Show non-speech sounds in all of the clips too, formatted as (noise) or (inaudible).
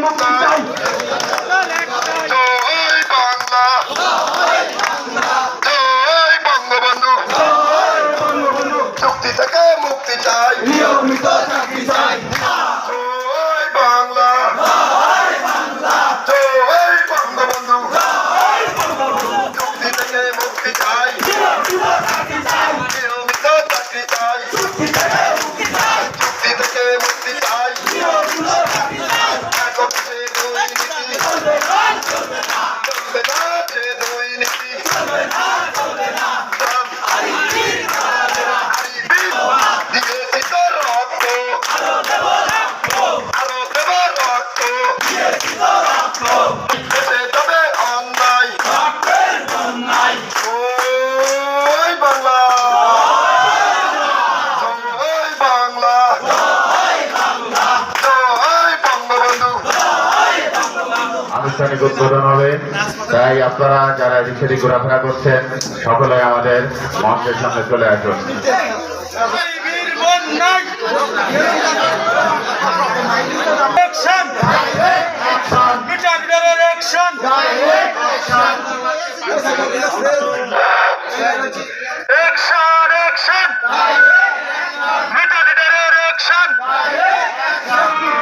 vamos cantar. আনুষ্ঠানিক উদ্বোধন হবে তাই আপনারা যারা রিক্সাটি ঘোরাফেরা করছেন, সকলে আমাদের মঞ্চের সামনে চলে আসুন Action! Action! Action! Action!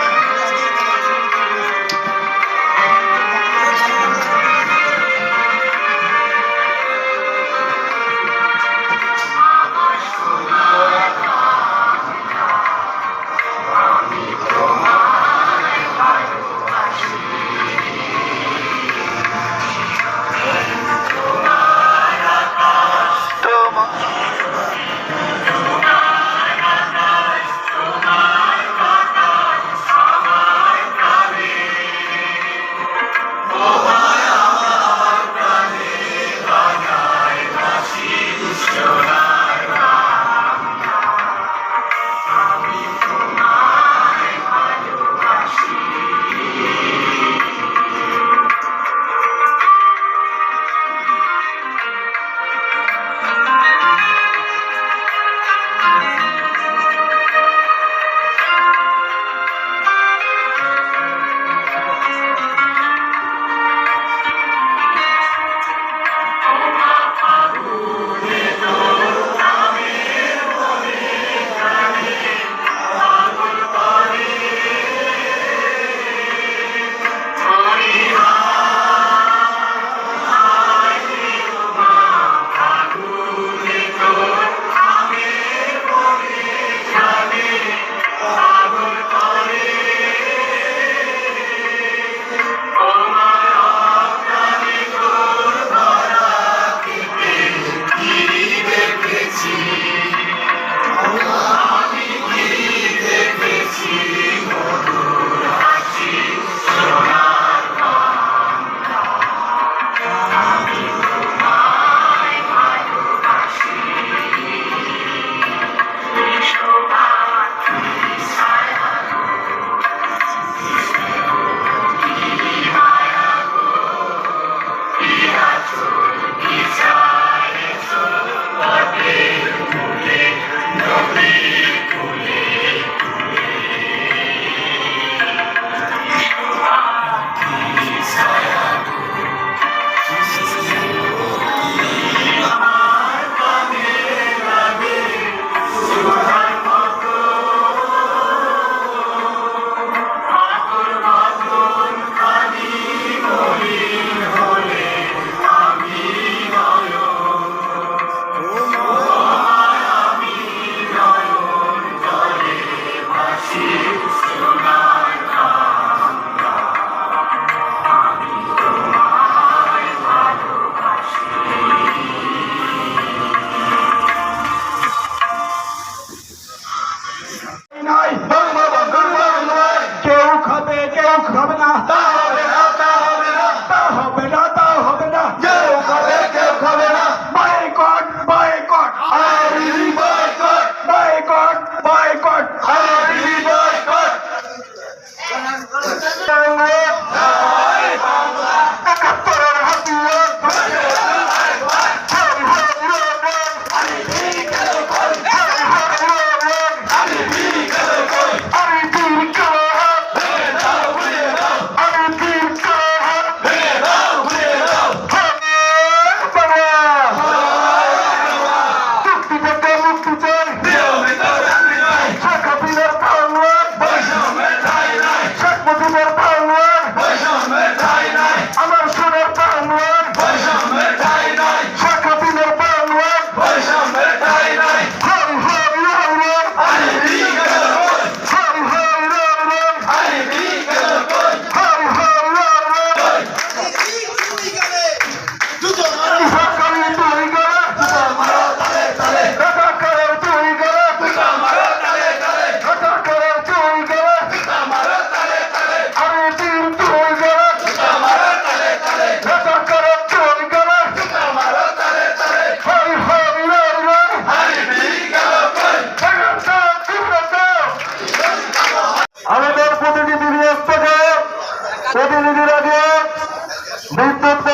ha (laughs) ha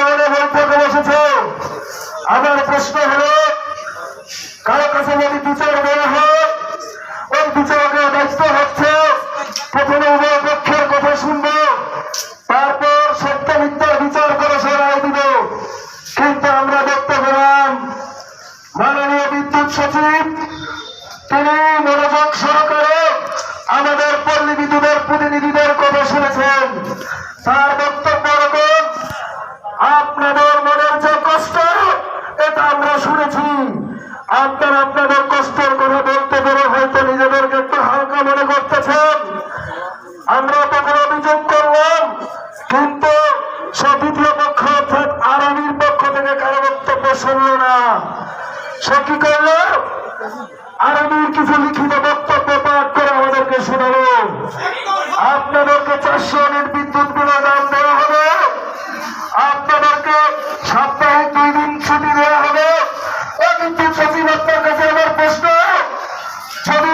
আপনারা আপনাদের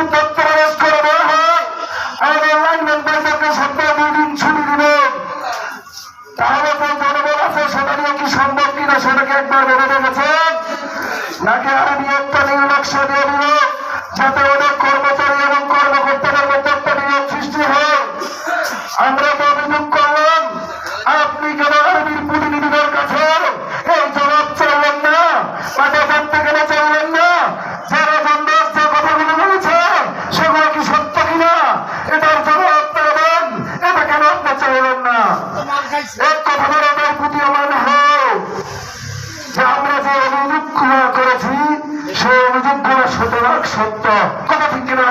তথ্য প্রবেশ করে দেওয়া হয়। তাহলে যে জনবল আছে কিনা সেটাকে একবার ভেবে দেখেছেন? নাকি আরও নিয়োগটা নীল দিয়ে দিল? যাতে এক কথা বলে এটার প্রতি আমার যে আমরা যে করেছি সেই অভিযোগগুলো শতভাগ সত্য কথা ঠিক কিনা?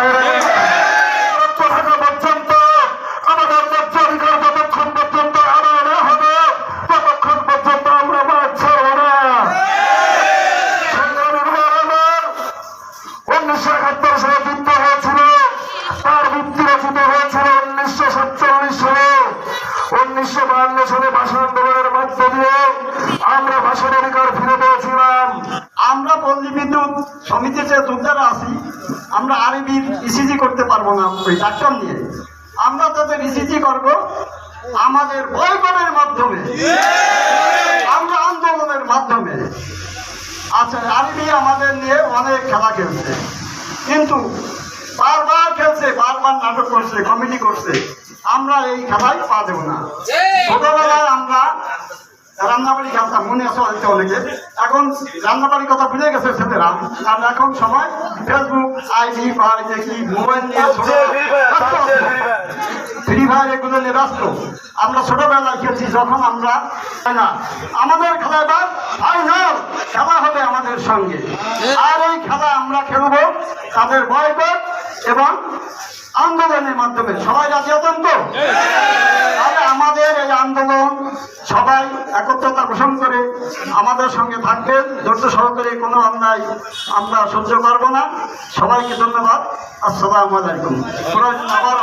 ইসিজি করতে পারব না ওই ডাক্তার নিয়ে। আমরা তাদের ইসিজি করব আমাদের বয়কটের মাধ্যমে। আমরা আন্দোলনের মাধ্যমে। আচ্ছা আরবি আমাদের নিয়ে অনেক খেলা খেলছে। কিন্তু বারবার খেলছে বারবার নাটক করছে কমেডি করছে। আমরা এই খেলায় পা দেবো না। ছোটবেলায় আমরা রান্নাবাড়ি খেলতাম মনে আছে হয়তো অনেকে। এখন রান্নাবাড়ির কথা ভুলে গেছে ছেলেরা। আর এখন সময় ফেসবুক আইডি বা এই যে কি মোবাইল নিয়ে ফ্রি ফায়ার এগুলো নিয়ে ব্যস্ত। আমরা ছোটবেলায় খেলছি যখন আমরা না? আমাদের খেলাবার ফাইনাল খেলা হবে আমাদের সঙ্গে। আর এই খেলা আমরা খেলব তাদের বয়কট। এবং আন্দোলনের মাধ্যমে সবাই রাজি হতেন তো আমাদের এই আন্দোলন সবাই একত্রতা ঘোষণ করে আমাদের সঙ্গে থাকবেন ধৈর্য সহকারে কোনো অন্যায় আমরা সহ্য করব না। সবাইকে ধন্যবাদ। আসসালামু আলাইকুম। আবার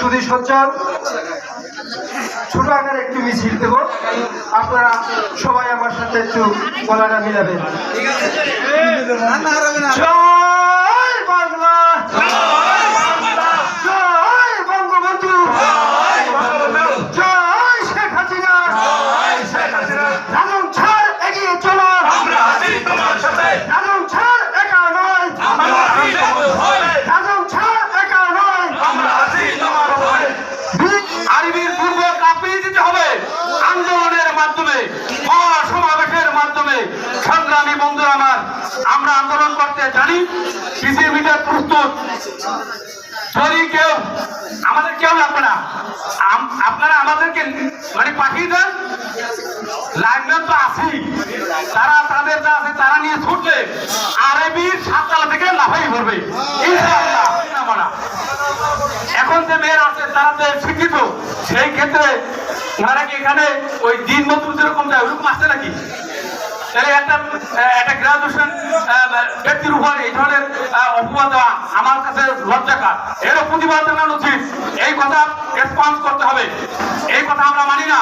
সুধী সজ্জাল ছোট আকারে একটু মিছিল দেব। আপনারা সবাই আমার সাথে একটু গলাটা মিলাবেন। জয় বাংলা! সংগ্রামী বন্ধু আমার, আমরা আন্দোলন করতে জানি, পৃথিবীতে প্রস্তুত। যদি কেউ, আমাদের কেউ লাগবে না। আপনারা আমাদেরকে মানে পাঠিয়ে দেন। লাইনম্যান তো আছেই। তারা তাদের যা আছে তারা নিয়ে ছুটলে আরবির সাততলা থেকে লাফাই আমরা এখন যে মেয়েরা আছে, তারা তো শিক্ষিত। সেই ক্ষেত্রে ওনারা কি এখানে ওই দিন মতো যেরকম যায় ওরকম আসছে নাকি? একটা একটা গ্রাজুয়েশন ব্যক্তির উপর এই ধরনের আমার কাছে উচিত। এই কথা রেসপন্স করতে হবে। এই কথা আমরা মানি সকল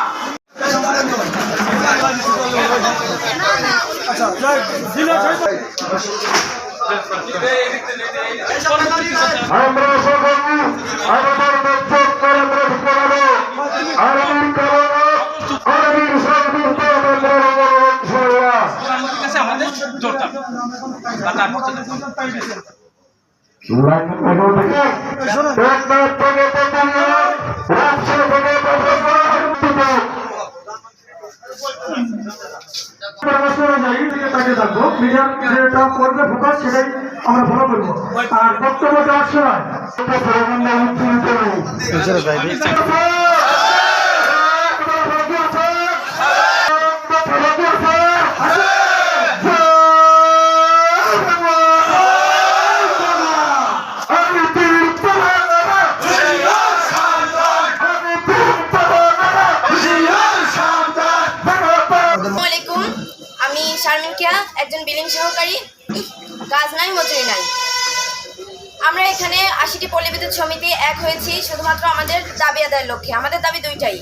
মিডিয়াম যেটা করবে ফোকাস সেটাই আমরা ফলো করব আর বক্তব্য দেওয়ার সময় শারমিন একজন বিলিং সহকারী, কাজ নাই, মজুরি নাই। আমরা এখানে আশিটি পল্লী সমিতি এক হয়েছি, শুধুমাত্র আমাদের দাবি আদায়ের লক্ষ্যে। আমাদের দাবি দুইটাই।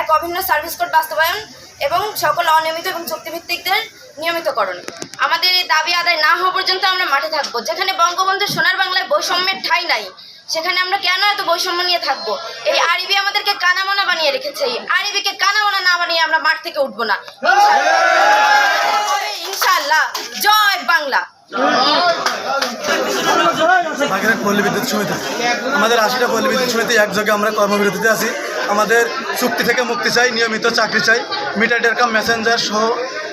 এক, অভিন্ন সার্ভিস কোড বাস্তবায়ন এবং সকল অনিয়মিত এবং চুক্তিভিত্তিকদের নিয়মিতকরণ। আমাদের এই দাবি আদায় না হওয়া পর্যন্ত আমরা মাঠে থাকব। যেখানে বঙ্গবন্ধু সোনার বাংলায় বৈষম্যের ঠাই নাই, সেখানে আমরা কেন এত বৈষম্য নিয়ে থাকব? এই আরবি আমাদেরকে কানামোনা বানিয়ে রেখেছে। আরবিকে কানামোনা না বানিয়ে আমরা মাঠ থেকে উঠবো না। সমিতি। আমাদের আশিটা পল্লী বিদ্যুৎ সমিতি একযোগে আমরা কর্মবিরতিতে আছি। আমাদের চুক্তি থেকে মুক্তি চাই, নিয়মিত চাকরি চাই। মিটার, ডেরকাম, মেসেঞ্জার সহ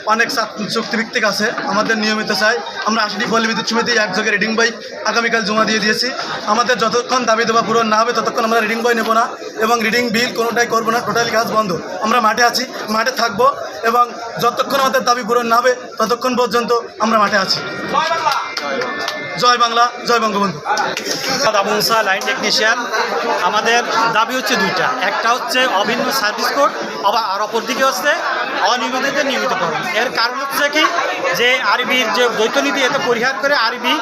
অনেক চাক- চুক্তিভিত্তিক আছে, আমাদের নিয়মিত চাই। আমরা আশিটি পল্লী বিদ্যুৎ সমিতি একযোগে রিডিং বই আগামীকাল জমা দিয়ে দিয়েছি। আমাদের যতক্ষণ দাবি দেওয়া পূরণ না হবে, ততক্ষণ আমরা রিডিং বই নেব না এবং রিডিং বিল কোনোটাই করব না টোটালি কাজ বন্ধ। আমরা মাঠে আছি, মাঠে থাকব এবং যতক্ষণ আমাদের দাবি পূরণ না হবে, ততক্ষণ পর্যন্ত আমরা মাঠে আছি। জয় বাংলা, জয় বঙ্গবন্ধু। আবু মুসা লাইন টেকনিশিয়ান আমাদের দাবি হচ্ছে দুইটা। একটা হচ্ছে অভিন্ন সার্ভিস কোড আবার আর অপর দিকে হচ্ছে অনিয়মিতদের নিয়মিতকরণ এর কারণ হচ্ছে কি? যে আরবির যে দ্বৈতনীতি এতে পরিহার করে আরবি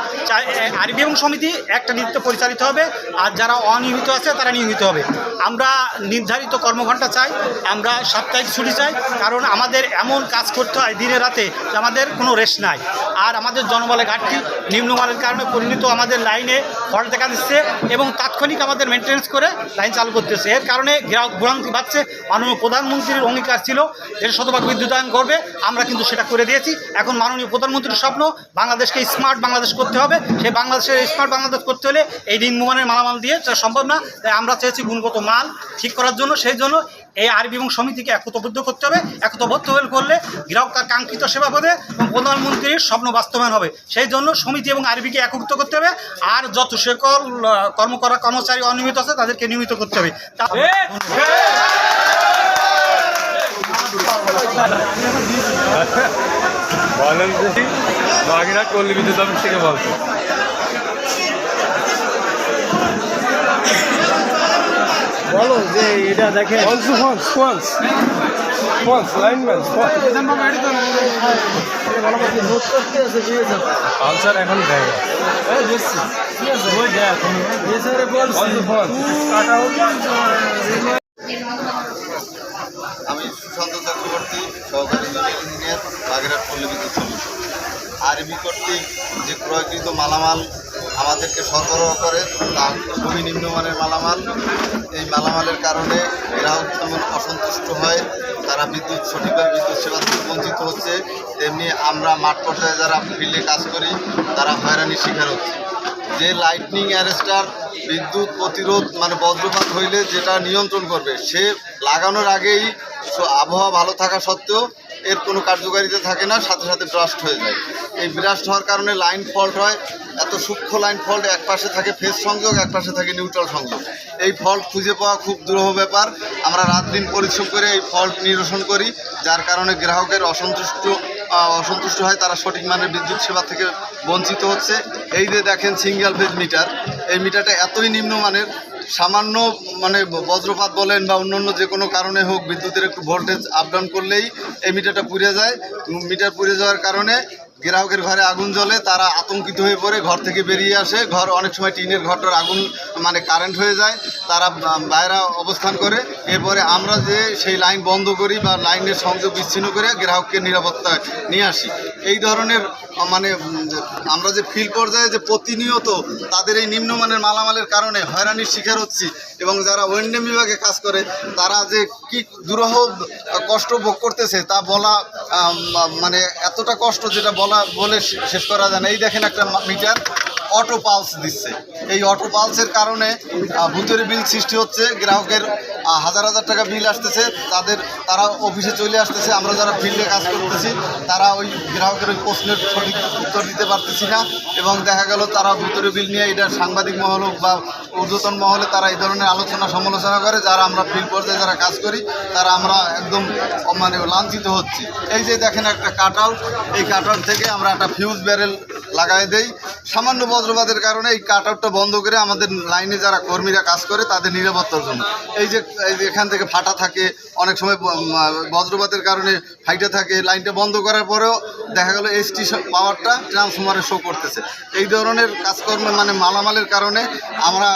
আরবি এবং সমিতি একটা নীতিতে পরিচালিত হবে, আর যারা অনিয়মিত আছে তারা নিয়মিত হবে। আমরা নির্ধারিত কর্মঘণ্টা চাই, আমরা সাপ্তাহিক ছুটি চাই, কারণ আমাদের এমন কাজ করতে হয় দিনে রাতে যে আমাদের কোনো রেস্ট নাই। আর আমাদের জনবলে ঘাটতি, নিম্নমানের কারণে পরিণত আমাদের লাইনে ফল্ট দেখা দিচ্ছে এবং তাৎক্ষণিক আমাদের মেনটেন্স করে লাইন চালু করতেছে। এর কারণে গ্রাহক ভোগান্তি পাচ্ছে মাননীয় প্রধানমন্ত্রীর অঙ্গীকার ছিল এর শতভাগ বিদ্যুতায়ন করবে, আমরা কিন্তু সেটা করে দিয়েছি। এখন মাননীয় প্রধানমন্ত্রীর স্বপ্ন, বাংলাদেশকে স্মার্ট বাংলাদেশ করতে হবে। সেই বাংলাদেশের স্মার্ট বাংলাদেশ করতে হলে এই নিম্নমানের মালামাল দিয়ে তা সম্ভব না, তাই আমরা চেয়েছি গুণগত মাল ঠিক করার জন্য। সেই জন্য এই আরবি এবং সমিতিকে একতবদ্ধ করতে হবে। একতবদ্ধ করলে গ্রাহক তার কাঙ্ক্ষিত সেবা পাবে এবং প্রধানমন্ত্রীর স্বপ্ন বাস্তবায়ন হবে। সেই জন্য সমিতি এবং আরবিকে একত্রিত করতে হবে। আর যত সকল কর্মকরা কর্মচারী অনিয়মিত আছে, তাদেরকে নিয়মিত করতে হবে। বলেন যে বাগিনা পল্লী বিদ্যুৎ অফিস থেকে বলছে। বলো যে এটা দেখে লাইনম্যান এখন দেয়। আমি সুশান্ত চক্রবর্তী সহকারী ইঞ্জিনিয়ার বাগেরহাট পল্লী বিদ্যুৎ সমিতি আরবি কর্তৃক যে ক্রয়কৃত মালামাল আমাদেরকে সরবরাহ করে, তা খুবই নিম্নমানের মালামাল। এই মালামালের কারণে গ্রাহক যেমন অসন্তুষ্ট হয়, তারা বিদ্যুৎ, সঠিকভাবে বিদ্যুৎ সেবা থেকে বঞ্চিত হচ্ছে, তেমনি আমরা মাঠ পর্যায়ে যারা ফিল্ডে কাজ করি, তারা হয়রানির শিকার হচ্ছে। যে লাইটনিং অ্যারেস্টার বিদ্যুৎ প্রতিরোধ মানে বজ্রপাত হইলে যেটা নিয়ন্ত্রণ করবে, সে লাগানোর আগেই আবহাওয়া ভালো থাকা সত্ত্বেও এর কোনো কার্যকারিতা থাকে না, সাথে সাথে ব্রাস্ট হয়ে যায়। এই ব্রাস্ট হওয়ার কারণে লাইন ফল্ট হয়, এত সূক্ষ্ম লাইন ফল্ট এক পাশে থাকে ফেস সংযোগ, এক পাশে থাকে নিউট্রাল সংযোগ। এই ফল্ট খুঁজে পাওয়া খুব দুরূহ ব্যাপার। আমরা রাত দিন পরিশ্রম করে এই ফল্ট নিরসন করি, যার কারণে গ্রাহকের অসন্তুষ্ট অসন্তুষ্ট হয়, তারা সঠিক মানের বিদ্যুৎ সেবা থেকে বঞ্চিত হচ্ছে। এই যে দেখেন সিঙ্গেল ফেজ মিটার এই মিটারটা এতই নিম্নমানের সামান্য মানে বজ্রপাত বলেন বা অন্যান্য যে কোনো কারণে হোক বিদ্যুতের একটু ভোল্টেজ আপ ডাউন করলেই এই মিটারটা পুড়ে যায়। মিটার পুড়ে যাওয়ার কারণে গ্রাহকের ঘরে আগুন জ্বলে, তারা আতঙ্কিত হয়ে পড়ে, ঘর থেকে বেরিয়ে আসে। ঘর অনেক সময় টিনের ঘরটার আগুন মানে কারেন্ট হয়ে যায়, তারা বাইরে অবস্থান করে। এরপরে আমরা যে সেই লাইন বন্ধ করি বা লাইনের সংযোগ বিচ্ছিন্ন করে গ্রাহককে নিরাপত্তা নিয়ে আসি। এই ধরনের মানে আমরা যে ফিল পর্যায়ে যে প্রতিনিয়ত তাদের এই নিম্নমানের মালামালের কারণে হয়রানির শিকার হচ্ছি এবং যারা ওয়েন্ডেম বিভাগে কাজ করে, তারা যে কি দুরহ কষ্ট ভোগ করতেছে তা বলা মানে এতটা কষ্ট যেটা বলা, বলে শেষ করা যায় না। এই দেখেন একটা মিটার অটো পালস দিচ্ছে। এই অটো পালসের কারণে আহ, ভূতের বিল সৃষ্টি হচ্ছে গ্রাহকের হাজার হাজার টাকা বিল আসতেছে তাদের তারা অফিসে চলে আসতেছে আমরা যারা ফিল্ডে কাজ করতেছি তারা ওই গ্রাহকের ওই প্রশ্নের সঠিক উত্তর দিতে পারতেছি না এবং দেখা গেল তারা ভূতের বিল নিয়ে এটা সাংবাদিক মহল বা ঊর্ধ্বতন মহলে তারা এই ধরনের আলোচনা সমালোচনা করে, যারা আমরা ফিল্ড পর্যায়ে যারা কাজ করি, তারা আমরা একদম মানে লাঞ্ছিত হচ্ছি। এই যে দেখেন একটা কাট এই কাট থেকে আমরা একটা ফিউজ ব্যারেল লাগাই দেই। সামান্য বজ্রপাতের কারণে এই কাট আউটটা বন্ধ করে আমাদের লাইনে যারা কর্মীরা কাজ করে, তাদের নিরাপত্তার জন্য। এই যে এই যে এখান থেকে ফাটা থাকে, অনেক সময় বজ্রপাতের কারণে ফাইটে থাকে লাইনটা বন্ধ করার পরেও দেখা গেল এসটি পাওয়ারটা ট্রান্সফরমারে শো করতেছে। এই ধরনের কাজকর্মে মানে মালামালের কারণে আমরা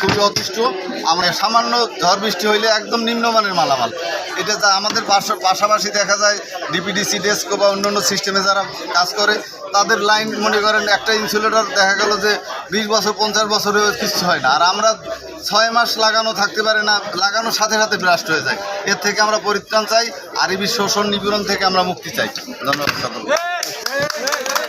খুবই অতিষ্ঠ। আমরা সামান্য ঝড় বৃষ্টি হইলে একদম নিম্নমানের মালামাল। এটা যা আমাদের পাশা- পাশাপাশি দেখা যায় ডিপিডিসি ডেস্কো বা অন্যান্য সিস্টেমে যারা কাজ করে, তাদের লাইন মনে করেন একটা ইনসুলেটর দেখা গেল যে বিশ বছর, পঞ্চাশ বছরে কিছু হয় না। আর আমরা ছয় মাস লাগানো থাকতে পারে না, লাগানোর সাথে সাথে ব্রাস্ট হয়ে যায়। এর থেকে আমরা পরিত্রাণ চাই, আর এই শোষণ নিপীড়ন থেকে আমরা মুক্তি চাই। ধন্যবাদ সকলকে।